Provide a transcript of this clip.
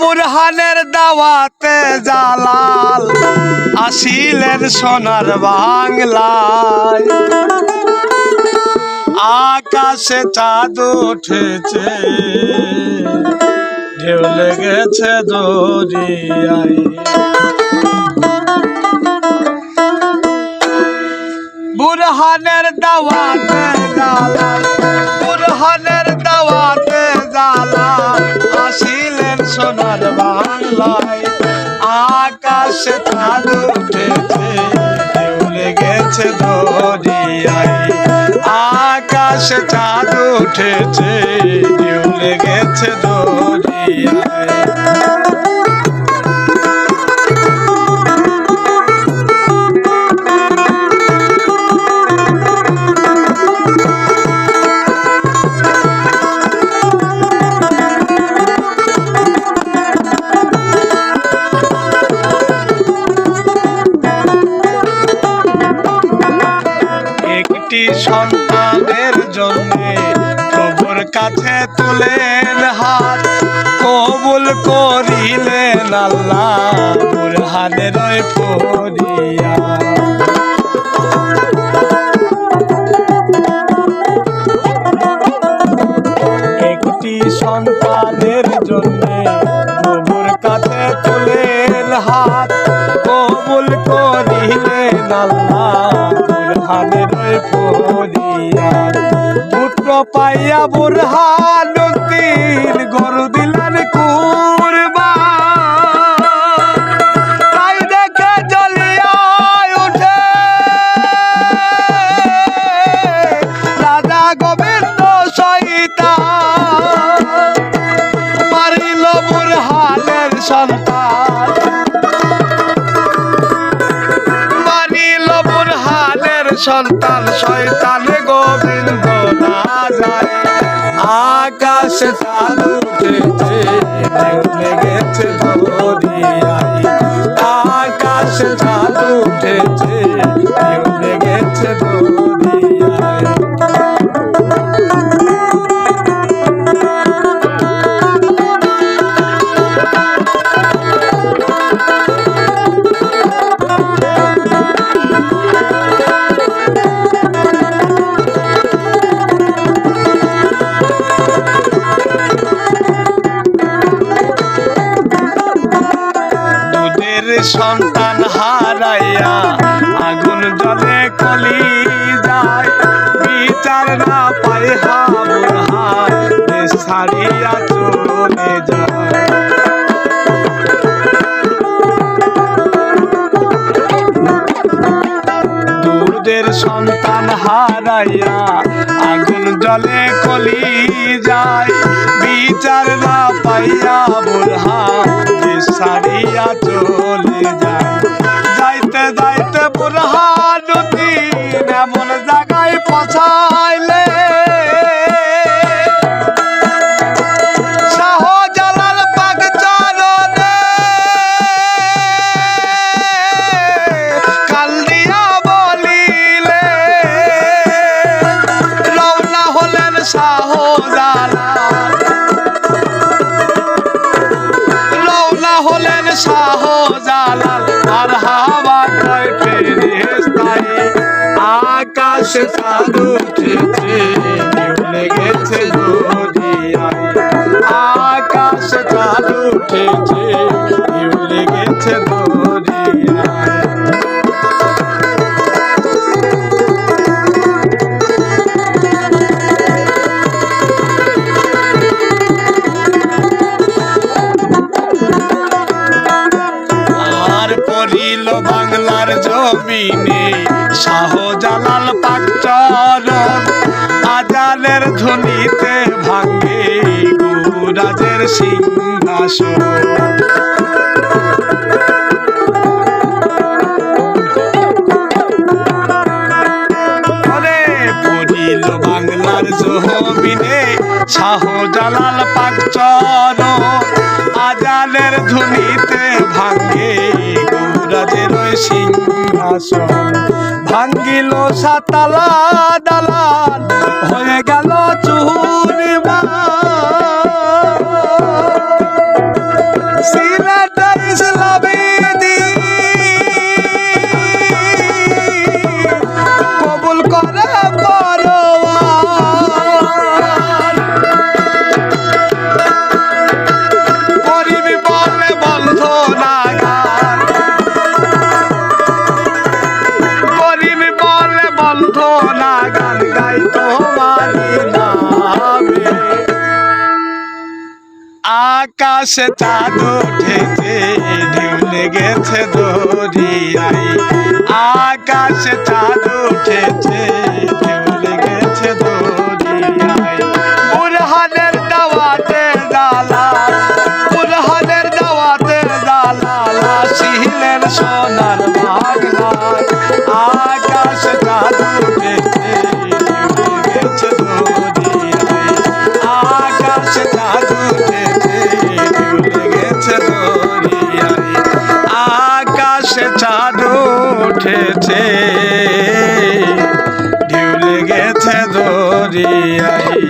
বুরহানের দাওয়াতে জালাল আসিলেন সোনার বাংলায়। আকাশে চাঁদ উঠেছে, ঢেউ লেগেছে দরিয়ায়। বুরহানের দাওয়াতে জালাল, বুরহানের দাওয়াতে জালাল আসিলেন সোনার বাংলায় আকাশ চাঁদ উঠেছে ঢেউ গেছে দরিয়ায়। আকাশ চাঁদ উঠেছে গেছে দরিয়ায়। জন্য প্রভুর কাছে তুলেন হাত, কবুল করিলেন আল্লাহ বুরহানের পরিয়া একটি সন্তানের জন্য প্রভুর কাছে তুলেন হাত, কবুল করিলেন আল্লাহ বুরহানের পুত্র পাইয়া বুরহানুদ্দিন গরু দিলেন গোবিন্দ সহিতা মারিল সন্তান। বুরহানের সন্তান শয়তান গোবিন্দ না যায়। আকাশ চাঁদ উঠেছে দরিয়ায় উঠেছে দুধের সন্তান হারাইয়া আগুন জলে কলি যায়। বিচার না পাইয়া বুড়হা সারিয়া চলে হলেন শাহজালাল রওনা হলেন শাহজালাল। আর হাওয়া কয় ফেরেশতায় আকাশে চাঁদ উঠেছে দরিয়ায় উঠেছে। জমিনে শাহজালাল পাকচরণ আজানের ধ্বনিতে ভাঙ্গে গুরাজের সিংহাসন। বাংলার জমিনে শাহজালাল পাকচর আজানের গৌরাজের ওই সিংহাসন ভাঙ্গিল সাতালা দালাল হয়ে গেল চুরিমা আকাশে চাঁদ উঠেছে ঢেউ লেগেছে আকাশে উঠেছে উঠেছে ঢেউ লেগেছে দরিয়াই